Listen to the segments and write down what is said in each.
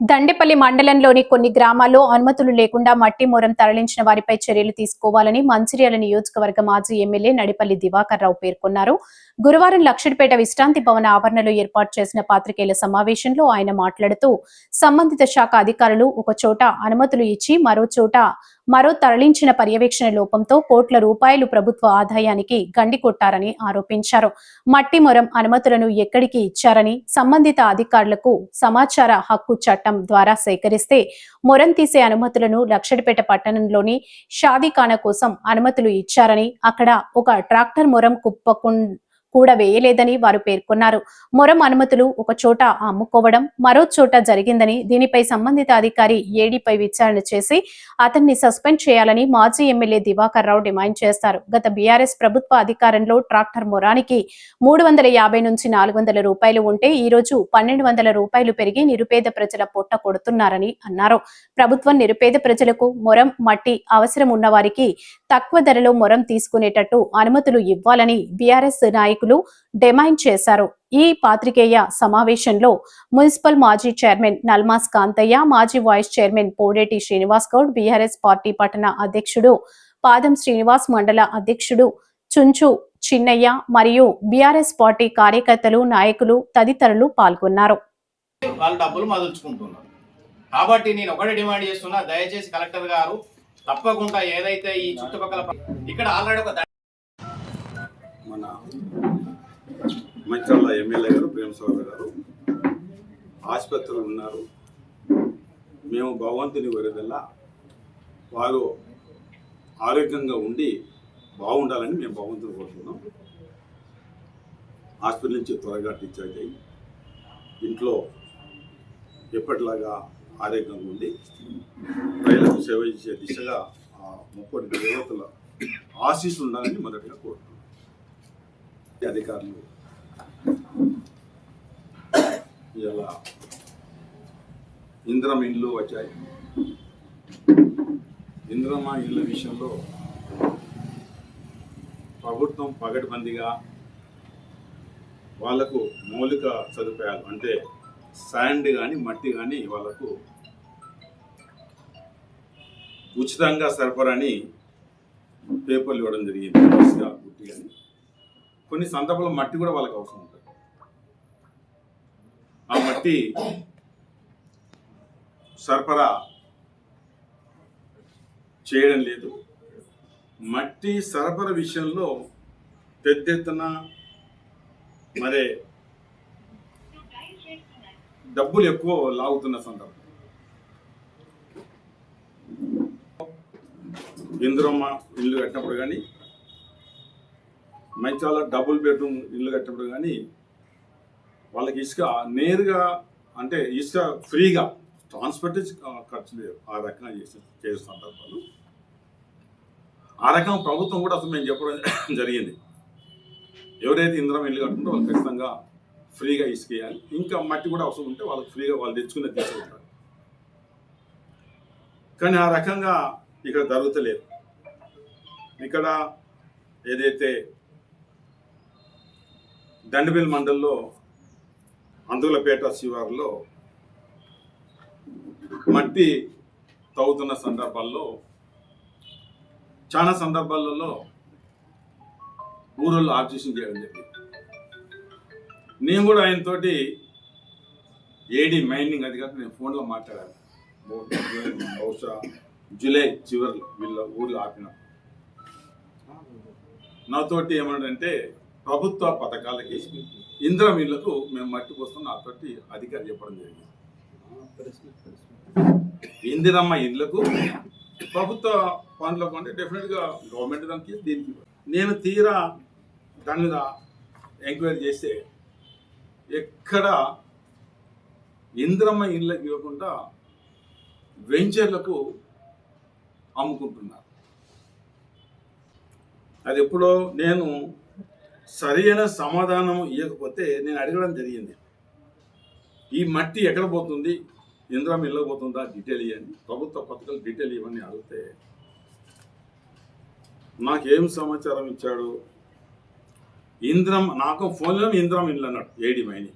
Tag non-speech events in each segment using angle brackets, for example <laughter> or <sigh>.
దండేపల్లి మండలంలోని కొన్ని గ్రామాల్లో అనుమతులు లేకుండా మట్టి మూరం తరలించిన వారిపై చర్యలు తీసుకోవాలని మంచిర్యాల నియోజకవర్గ మాజీ ఎమ్మెల్యే నడిపల్లి దివాకర్ రావు పేర్కొన్నారు. గురువారం లక్షడిపేట విశ్రాంతి భవన ఆవరణలో ఏర్పాటు చేసిన పాత్రికేయుల సమావేశంలో ఆయన మాట్లాడుతూ సంబంధిత శాఖ అధికారులు ఒక చోట అనుమతులు ఇచ్చి మరో చోట మరో తరలించిన పర్యవేక్షణ లోపంతో కోట్ల రూపాయలు ప్రభుత్వ ఆదాయానికి గండి కొట్టారని ఆరోపించారు. మట్టి మొరం అనుమతులను ఎక్కడికి ఇచ్చారని సంబంధిత అధికారులకు సమాచార హక్కు చట్టం ద్వారా సేకరిస్తే మొరం తీసే అనుమతులను లక్షడిపేట పట్టణంలోని షాదీఖానా కోసం అనుమతులు ఇచ్చారని అక్కడ ఒక ట్రాక్టర్ మొరం కుప్పకుండా కూడా వేయలేదని వారు పేర్కొన్నారు. మొరం అనుమతులు ఒక చోట అమ్ముకోవడం మరో చోట జరిగిందని దీనిపై సంబంధిత అధికారి ఏడీపై విచారణ చేసి అతన్ని సస్పెండ్ చేయాలని మాజీ ఎమ్మెల్యే దివాకర్ రావు డిమాండ్ చేస్తారు. గత బీఆర్ఎస్ ప్రభుత్వ అధికారంలో ట్రాక్టర్ మొరానికి మూడు వందల యాభై నుంచి నాలుగు వందల రూపాయలు ఉంటే ఈ రోజు పన్నెండు వందల రూపాయలు పెరిగి నిరుపేద ప్రజల పొట్ట కొడుతున్నారని అన్నారు. ప్రభుత్వం నిరుపేద ప్రజలకు మొరం మట్టి అవసరం ఉన్న వారికి తక్కువ ధరలో మొరం తీసుకునేటట్టు అనుమతులు ఇవ్వాలని బీఆర్ఎస్ నాయకులు డిమాండ్ చేశారు. ఈ పాత్రికేయ సమావేశంలో మున్సిపల్ మాజీ చైర్మన్ నల్మాస్ కాంతయ్య మాజీ vice chairman Podeti Srinivas Goud BRS party పట్టణ అధ్యక్షుడు పాదం శ్రీనివాస్ మండల అధ్యక్షుడు చుంచు చిన్నయ్య మరియు బీఆర్ఎస్ పార్టీ కార్యకర్తలు నాయకులు తదితరులు పాల్గొన్నారు. వాళ్ళ డబ్బులు మదుల్చుకుంటున్నారు. కాబట్టి నేను ఒకటే డిమాండ్ చేస్తున్నా దయచేసి కలెక్టర్ గారు తప్పకుండా ఏదైతే ఈ చుట్టుపక్కల ఇక్కడ ఆల్రెడీ ఒక మన మంచాల ఎమ్మెల్యే గారు ప్రేమసాగర్ గారు ఆసుపత్రిలో ఉన్నారు. మేము భగవంతుని వరదల్లా వారు ఆరోగ్యంగా ఉండి బాగుండాలని మేము భగవంతుని కోరుతున్నాం హాస్పిటల్ నుంచి త్వరగా డిశ్చార్జ్ అయ్యి ఇంట్లో ఎప్పటిలాగా ఆరోగ్యంగా ఉండి ప్రజలకు సేవ చేసే దిశగా ఆ ముప్పటి దేవతల ఆశీస్సులు ఉండాలని మొదటిగా కోరుతున్నాం అధికారులు ఇలా ఇంద్రమ ఇల్లు వచ్చాయి. ఇంద్రమ ఇళ్ళ విషయంలో ప్రభుత్వం పగటిబందిగా వాళ్ళకు మౌలిక సదుపాయాలు అంటే శాండ్ కానీ మట్టి కానీ వాళ్ళకు ఉచితంగా సరఫరాని పేపర్లు ఇవ్వడం జరిగింది. గుట్టి కానీ కొన్ని సందర్భాల్లో మట్టి కూడా వాళ్ళకి అవసరం ఉంటుంది. మట్టి సరఫరా చేయడం లేదు. మట్టి సరఫరా విషయంలో పెద్ద ఎత్తున మరి డబ్బులు ఎక్కువ లాగుతున్న సందర్భం. ఇంద్రమ్మ ఇల్లు కట్టినప్పుడు కానీ మంచాల డబుల్ బెడ్రూమ్ ఇల్లు కట్టినప్పుడు కానీ వాళ్ళకి ఇసుక నేరుగా అంటే ఇసుక ఫ్రీగా ట్రాన్స్పోర్ట్ ఖర్చు లేదు. ఆ రకంగా చేసే చేస్తుంటారు సందర్భాలు. ఆ రకం ప్రభుత్వం కూడా అసలు మేము చెప్పడం <coughs> జరిగింది. ఎవరైతే ఇంద్రం ఇల్లు కట్టుకుంటే వాళ్ళు ఖచ్చితంగా ఫ్రీగా ఇసుకేయాలి ఇంకా మట్టి కూడా అవసరం ఉంటే వాళ్ళకి ఫ్రీగా వాళ్ళు తెచ్చుకునే తీసుకుంటారు కానీ ఆ రకంగా ఇక్కడ జరుగుతలేదు. ఇక్కడ ఏదైతే దండబిల్ మండల్లో అందులపేట శివారులో మట్టి తవ్వుతున్న సందర్భాల్లో చాలా సందర్భాలలో ఊరోళ్ళు ఆబ్జెక్షన్ చేయడం జరిగింది. నేను కూడా ఆయనతోటి ఏడి మైనింగ్ అది అధికారి నేను ఫోన్లో మాట్లాడాను. బహుశా జూలై చివరిలో వీళ్ళ ఊర్లో ఆపిన నాతోటి ఏమంటే ప్రభుత్వ పథకాలకి ఇంద్రం ఇళ్ళకు మేము మట్టి పోస్తాం నాతోటి అధికారి చెప్పడం జరిగింది. ఇందిరమ్మ ఇళ్ళకు ప్రభుత్వ పనులకు అంటే డెఫినెట్గా గవర్నమెంట్ దానికి దీనికి నేను తీరా దాని మీద ఎంక్వైరీ చేస్తే ఎక్కడ ఇంద్రమ్మ ఇళ్ళకి ఇవ్వకుండా వెంచర్లకు అమ్ముకుంటున్నారు. అది ఎప్పుడో నేను సరైన సమాధానం ఇవ్వకపోతే నేను అడగడం జరిగింది. ఈ మట్టి ఎక్కడ పోతుంది? ఇంద్రం ఇళ్ళ పోతుందా? డీటెయిల్ ఇవ్వండి ప్రభుత్వ పథకాలు డీటెయిల్ ఇవ్వని అడిగితే నాకేం సమాచారం ఇచ్చాడు? ఇంద్రం నాకు ఫోన్లో ఇంద్రం ఇండ్లు అన్నాడు ఏడి మైని.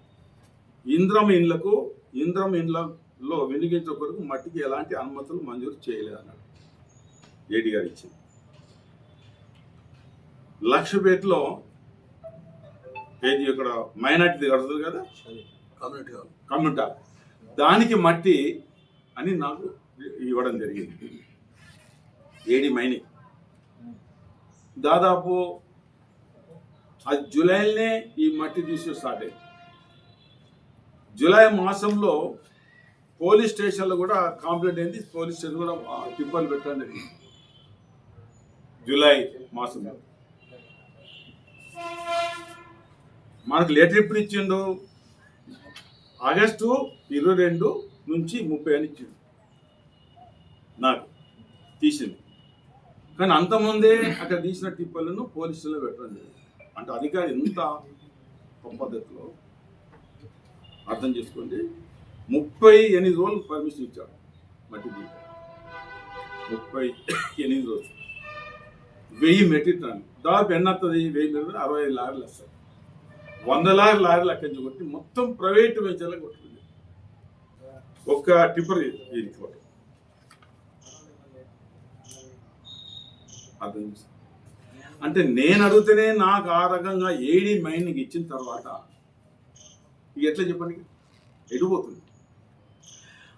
ఇంద్రం ఇండ్లకు ఇంద్రం ఇండ్లలో వినియోగించే కొరకు మట్టికి ఎలాంటి అనుమతులు మంజూరు చేయలేదు అన్నాడు. ఏడి గారు ఇచ్చింది. లక్షపేటలో ఏది ఇక్కడ మైనార్టీ కడుతుంది కదా? Community hall. కమ్యూనిటీ. దానికి మట్టి అని నాకు ఇవ్వడం జరిగింది. ఏడి మైనింగ్ దాదాపు అది జూలైలోనే ఈ మట్టి తీసి స్టార్ట్ అయింది. జూలై మాసంలో పోలీస్ స్టేషన్లో కూడా కంప్లైంట్ అయింది. పోలీస్ స్టేషన్ కూడా ఆ, టిప్పర్లు పెట్టడం జరిగింది. జూలై మాసంలో. మనకు లెటర్ ఎప్పుడు ఇచ్చిండు? ఆగస్టు ఇరవై రెండు నుంచి ముప్పై అని ఇచ్చిండు. నాకు తీసింది కానీ అంతముందే అక్కడ తీసిన టిప్పలను పోలీసులో పెట్టడం అంటే అధికారి ఎంత పద్ధతిలో అర్థం చేసుకోండి. ముప్పై ఎనిమిది రోజులు పర్మిషన్ ఇచ్చాడు మట్టి దీపం ముప్పై ఎనిమిది రోజులు. వెయ్యి మెట్రిక్ టన్ దాదాపు ఎన్నత్తది వస్తుంది వెయ్యి మెట్రిక్ అరవై లారీలు వస్తాయి. వందలారి లారీ లారీలు అక్కడి నుంచి కొట్టి మొత్తం ప్రైవేట్ వెంచర్లకు కొట్టింది ఒక్క టిప్పర్ ఇది ఒకటి అర్థం అంటే నేను అడిగితేనే నాకు ఆ రకంగా ఏడీ మైండ్కి ఇచ్చిన తర్వాత ఇక ఎట్లా చెప్పండి? ఎడిపోతుంది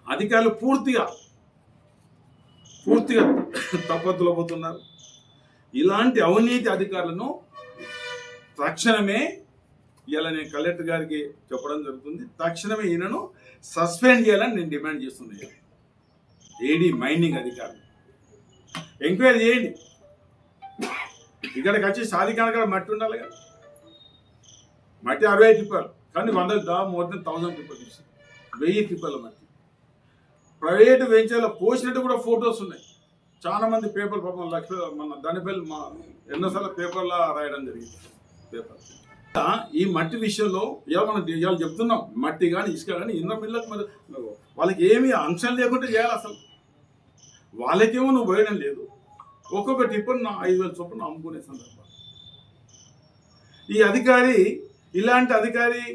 అధికారులు పూర్తిగా పూర్తిగా తప్పత్తులపోతున్నారు ఇలాంటి అవినీతి అధికారులను తక్షణమే ఇలా నేను కలెక్టర్ గారికి చెప్పడం జరుగుతుంది. తక్షణమే ఈయనను సస్పెండ్ చేయాలని నేను డిమాండ్ చేస్తున్నాను ఏడీ మైనింగ్ అధికారులు. ఎంక్వైరీ చేయండి. ఇక్కడికి వచ్చి సాధికార కూడా మట్టి ఉండాలి కదా. మట్టి అరవై టిప్పర్లు కానీ వందలు దా మోర్ దెన్ థౌసండ్ టిప్పర్లు తీసి వెయ్యి టిప్పర్ల మట్టి. ప్రైవేట్ వెంచర్లో పోసినట్టు కూడా ఫొటోస్ ఉన్నాయి. చాలా మంది పేపర్ పాపం లక్ష మన దానిపల్లి మా ఎన్నోసార్లు పేపర్లో రాయడం జరిగింది. పేపర్. ఈ మట్టి విషయంలో ఇవాళ మనం ఇవాళ చెప్తున్నాం. మట్టి కానీ ఇసుక కానీ ఇన్నో పిల్లలకు మరి వాళ్ళకి ఏమీ అంశం లేకుండా చేయాలి అసలు. వాళ్ళకేమో నువ్వు పోయడం లేదు. ఒక్కొక్క టిప్పర్ నా ఐదు వేల చొప్పున అమ్ముకునే సందర్భం. ఈ అధికారి ఇలాంటి అధికారి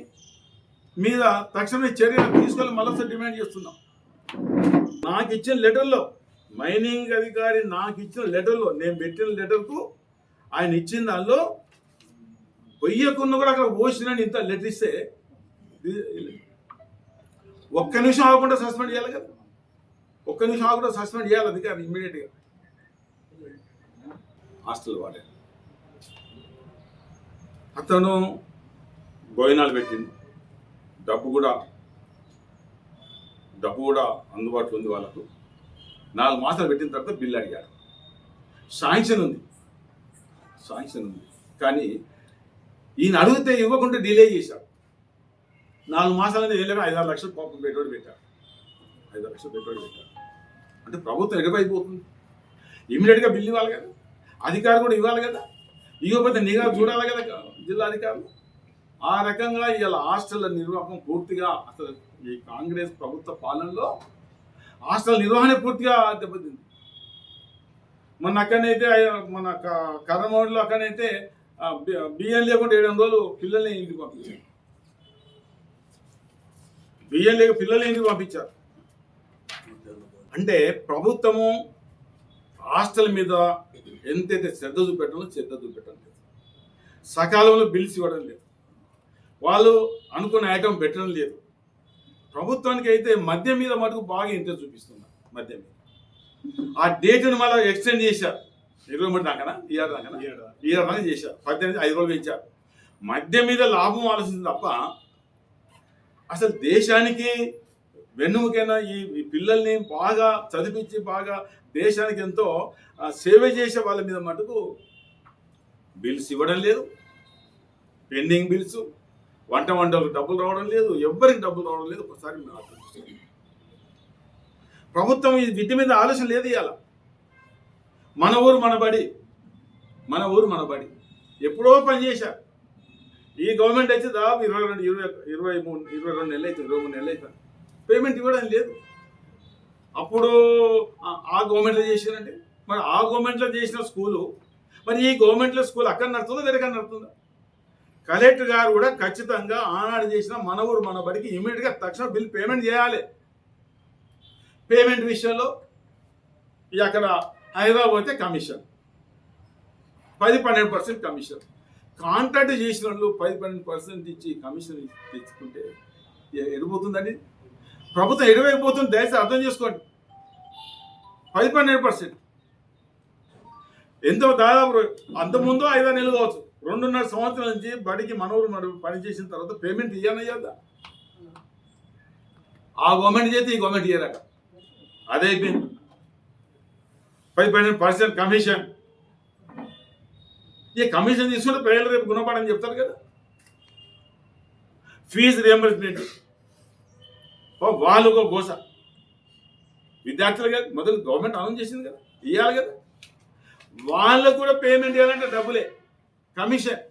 మీద తక్షణమే చర్యలు తీసుకొని మళ్ళీ డిమాండ్ చేస్తున్నాం. నాకు ఇచ్చిన లెటర్లో మైనింగ్ అధికారి నాకు ఇచ్చిన లెటర్లో నేను పెట్టిన లెటర్కు ఆయన ఇచ్చిన దానిలో పొయ్యకున్న కూడా అక్కడ పోసినని ఇంత లెటర్ ఇస్తే ఒక్క నిమిషం ఆగకుండా సస్పెండ్ చేయాలి కదా. ఒక్క నిమిషం ఆగకుండా సస్పెండ్ చేయాలి అధికారి ఇమ్మీడియట్గా. హాస్టల్ వాడే. అతను భోజనాలు పెట్టింది డబ్బు కూడా డబ్బు కూడా అందుబాటులో ఉంది వాళ్ళకు. నాలుగు మాసాలు పెట్టిన తర్వాత బిల్లు అడిగాడు. సాంక్షన్ ఉంది. సాంక్షన్ ఉంది. కానీ ఈయన అడిగితే ఇవ్వకుండా డిలే చేశాడు నాలుగు మాసాలని వెళ్ళగా ఐదారు లక్షలు పాపం పెట్టుబడి పెట్టాడు ఐదారు లక్షలు పెట్టుబడి పెట్టాడు అంటే ప్రభుత్వం ఎడపైపోతుంది ఇమీడియట్గా బిల్లు ఇవ్వాలి కదా. అధికారులు కూడా ఇవ్వాలి కదా. ఇవ్వకపోతే నిఘా చూడాలి కదా జిల్లా అధికారులు. ఆ రకంగా ఇవాళ హాస్టల్ నిర్వాహకం పూర్తిగా అసలు ఈ కాంగ్రెస్ ప్రభుత్వ పాలనలో హాస్టల్ నిర్వహణ పూర్తిగా దెబ్బతింది. మొన్న అక్కడనైతే మన క- కర్రమౌడిలో అక్కడనైతే బియ్యం లేకుండా ఏడు రోజులు పిల్లల్ని ఇంటికి పంపించారు. బియ్యం లేక పిల్లల్ని ఇంటికి పంపించారు. అంటే ప్రభుత్వము హాస్టల్ మీద ఎంతైతే శ్రద్ధ చూపెట్టాలో శ్రద్ధ చూపెట్టడం లేదు. సకాలంలో బిల్స్ ఇవ్వడం లేదు. వాళ్ళు అనుకున్న ఐటమ్ పెట్టడం లేదు. ప్రభుత్వానికి అయితే మద్యం మీద మటుకు బాగా ఇంట్రెస్ట్ చూపిస్తున్నారు. మద్యం మీద. ఆ డేట్ని మళ్ళీ ఎక్స్టెండ్ చేశారు. ఇరవై మూడు దాకా ఇయర్ దాకా ఇయర్ దాకా. చేశారు. పద్దెనిమిది ఐదు రోజులు పెంచారు. మద్యం మీద లాభం ఆలోచించింది తప్ప అసలు దేశానికి వెన్నుముకైన ఈ పిల్లల్ని బాగా చదివించి బాగా దేశానికి ఎంతో సేవ చేసే వాళ్ళ మీద మటుకు బిల్స్ ఇవ్వడం లేదు. పెండింగ్ బిల్స్ వంట వంటలకు డబ్బులు రావడం లేదు. ఎవ్వరికి డబ్బులు రావడం లేదు. ఒకసారి. ప్రభుత్వం ఈ వీటి మీద ఆలోచన లేదు ఇవాళ. మన ఊరు మనబడి మన ఊరు మనబడి ఎప్పుడో పని చేశారు ఈ గవర్నమెంట్ అయితే దాదాపు ఇరవై రెండు ఇరవై ఇరవై మూడు ఇరవై రెండు నెలలు అవుతుంది ఇరవై మూడు నెలలు అవుతుంది పేమెంట్ ఇవ్వడం లేదు. అప్పుడు ఆ- గవర్నమెంట్లో చేసినంటే మరి ఆ గవర్నమెంట్లో చేసిన స్కూలు మరి ఈ గవర్నమెంట్లో స్కూల్ అక్కడ నడుతుందా వేరే కాడ నడుతుందా కలెక్టర్ గారు కూడా ఖచ్చితంగా ఆనాడు చేసిన మన ఊరు మన బడికి ఇమీడియట్గా తక్షణ బిల్ పేమెంట్ చేయాలి. పేమెంట్ విషయంలో ఇక అక్కడ హైదరాబాద్ పోతే కమిషన్. పది పన్నెండు పర్సెంట్ కమిషన్. కాంట్రాక్ట్ చేసిన వాళ్ళు పది పన్నెండు పర్సెంట్ ఇచ్చి కమిషన్ తెచ్చుకుంటే ఎడిపోతుందండి? ప్రభుత్వం ఎడిపోతుంది దయచేసి అర్థం చేసుకోండి. పది పన్నెండు పర్సెంట్. ఎంతో దాదాపు అంతకుముందు ఐదో నెలలు కావచ్చు. రెండున్నర సంవత్సరం నుంచి బడికి మనవరు మరి పని చేసిన తర్వాత పేమెంట్ ఇయ్యనయ్యద్దా ఆ గవర్నమెంట్ చేస్తే ఈ గవర్నమెంట్ ఇయ్యరట. అదే అయిపోయింది. పది పన్నెండు పర్సెంట్ కమిషన్ ఈ కమిషన్ తీసుకుంటే ప్రజలు రేపు గుణపడని చెప్తారు కదా. ఫీజు రియంబర్స్మెంట్ వాళ్ళు ఒక గోస విద్యార్థులు కదా మొదలు గవర్నమెంట్ అనౌన్స్ చేసింది కదా ఇవ్వాలి కదా. వాళ్ళకు కూడా పేమెంట్ ఇవ్వాలంటే డబ్బులే. కమిషన్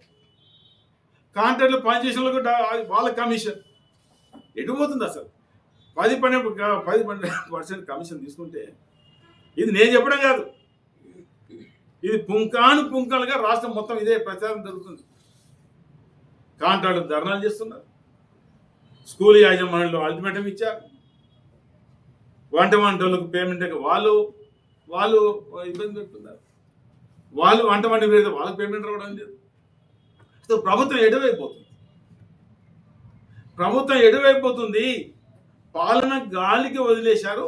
కాంట్రాక్ట్లు పనిచేసిన వాళ్ళకు వాళ్ళ కమిషన్ ఎటు పోతుంది అసలు? పది పన్నెండు పది పన్నెండు <laughs> పర్సెంట్ కమిషన్ తీసుకుంటే ఇది నేను చెప్పడం కాదు. ఇది పుంకాను పుంకాలుగా రాష్ట్రం మొత్తం ఇదే ప్రచారం జరుగుతుంది. కాంట్రాక్టు ధర్నాలు చేస్తున్నారు. స్కూల్ యాజమాన్యంలో అల్టిమేటం ఇచ్చారు. వంట వంటలకు పేమెంట్ వాళ్ళు వాళ్ళు ఇబ్బంది పెడుతున్నారు. వాళ్ళు వంట వంట పెడితే వాళ్ళకి పేమెంట్ రావడం లేదు. సో ప్రభుత్వం ఎటువైపోతుంది ప్రభుత్వం ఎటువైపోతుంది పాలన గాలికి వదిలేశారు.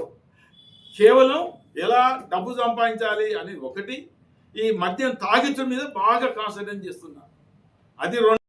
కేవలం ఎలా డబ్బు సంపాదించాలి అనేది ఒకటి ఈ మద్యం తాగించడం మీద బాగా కాన్సన్ట్రేట్ చేస్తున్నారు. అది రెండు